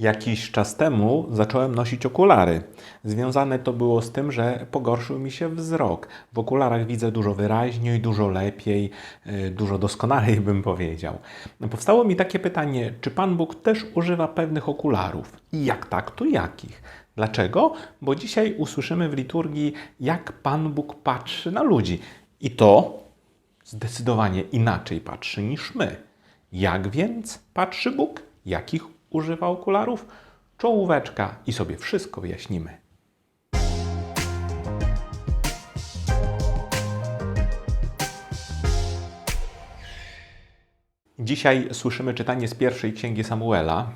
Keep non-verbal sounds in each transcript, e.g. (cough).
Jakiś czas temu zacząłem nosić okulary. Związane to było z tym, że pogorszył mi się wzrok. W okularach widzę dużo wyraźniej, dużo lepiej, yy, dużo doskonalej (laughs) bym powiedział. Powstało mi takie pytanie, czy Pan Bóg też używa pewnych okularów? I jak tak, to jakich? Dlaczego? Bo dzisiaj usłyszymy w liturgii, jak Pan Bóg patrzy na ludzi. I to zdecydowanie inaczej patrzy niż my. Jak więc patrzy Bóg? Jakich używa okularów? Czołóweczka i sobie wszystko wyjaśnimy. Dzisiaj słyszymy czytanie z pierwszej księgi Samuela.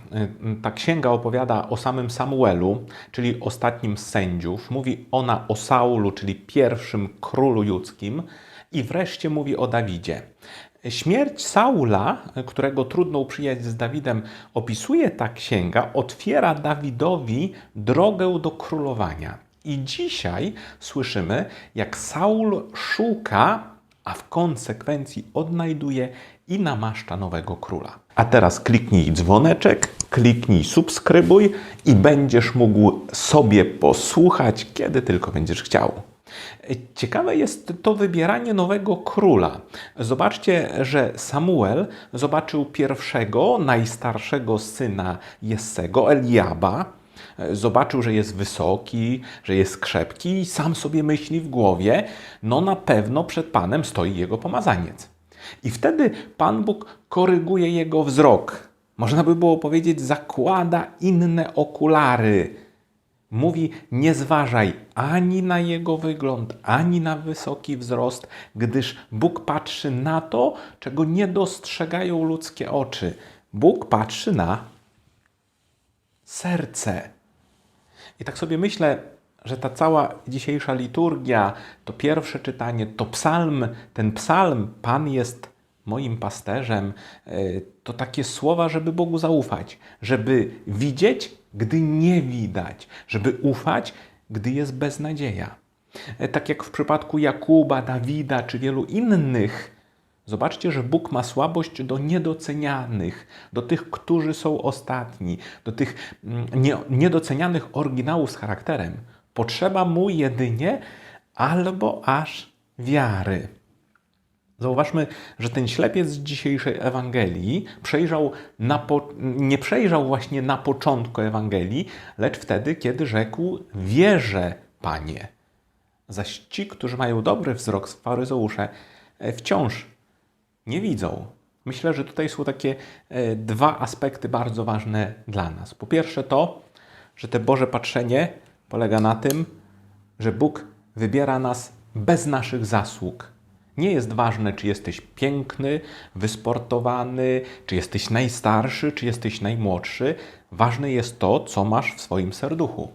Ta księga opowiada o samym Samuelu, czyli ostatnim z sędziów. Mówi ona o Saulu, czyli pierwszym królu judzkim, i wreszcie mówi o Dawidzie. Śmierć Saula, którego trudno uprzyjać z Dawidem, opisuje ta księga, otwiera Dawidowi drogę do królowania. I dzisiaj słyszymy, jak Saul szuka, a w konsekwencji odnajduje i namaszcza nowego króla. A teraz kliknij dzwoneczek, kliknij subskrybuj i będziesz mógł sobie posłuchać, kiedy tylko będziesz chciał. Ciekawe jest to wybieranie nowego króla. Zobaczcie, że Samuel zobaczył pierwszego, najstarszego syna Jessego, Eliaba. Zobaczył, że jest wysoki, że jest krzepki i sam sobie myśli w głowie, no na pewno przed Panem stoi jego pomazaniec. I wtedy Pan Bóg koryguje jego wzrok. Można by było powiedzieć, zakłada inne okulary. Mówi, nie zważaj ani na jego wygląd, ani na wysoki wzrost, gdyż Bóg patrzy na to, czego nie dostrzegają ludzkie oczy. Bóg patrzy na serce. I tak sobie myślę, że ta cała dzisiejsza liturgia, to pierwsze czytanie, to psalm, ten psalm, Pan jest moim pasterzem, to takie słowa, żeby Bogu zaufać, żeby widzieć, gdy nie widać, żeby ufać, gdy jest beznadzieja. Tak jak w przypadku Jakuba, Dawida czy wielu innych, zobaczcie, że Bóg ma słabość do niedocenianych, do tych, którzy są ostatni, do tych nie, niedocenianych oryginałów z charakterem. Potrzeba mu jedynie albo aż wiary. Zauważmy, że ten ślepiec z dzisiejszej Ewangelii przejrzał nie przejrzał właśnie na początku Ewangelii, lecz wtedy, kiedy rzekł: Wierzę, Panie. Zaś ci, którzy mają dobry wzrok, faryzeusze, wciąż nie widzą. Myślę, że tutaj są takie dwa aspekty bardzo ważne dla nas. Po pierwsze, to, że te Boże patrzenie polega na tym, że Bóg wybiera nas bez naszych zasług. Nie jest ważne, czy jesteś piękny, wysportowany, czy jesteś najstarszy, czy jesteś najmłodszy. Ważne jest to, co masz w swoim serduchu.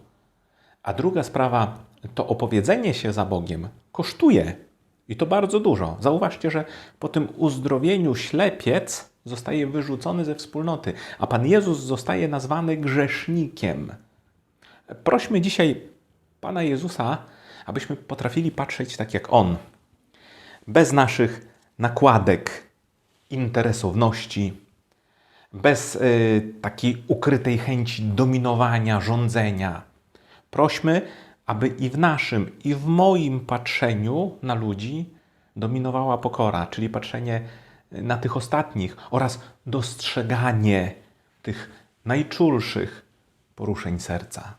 A druga sprawa, to opowiedzenie się za Bogiem kosztuje i to bardzo dużo. Zauważcie, że po tym uzdrowieniu ślepiec zostaje wyrzucony ze wspólnoty, a Pan Jezus zostaje nazwany grzesznikiem. Prośmy dzisiaj Pana Jezusa, abyśmy potrafili patrzeć tak jak On bez naszych nakładek, interesowności, bez y, takiej ukrytej chęci dominowania, rządzenia. Prośmy, aby i w naszym, i w moim patrzeniu na ludzi dominowała pokora, czyli patrzenie na tych ostatnich oraz dostrzeganie tych najczulszych poruszeń serca.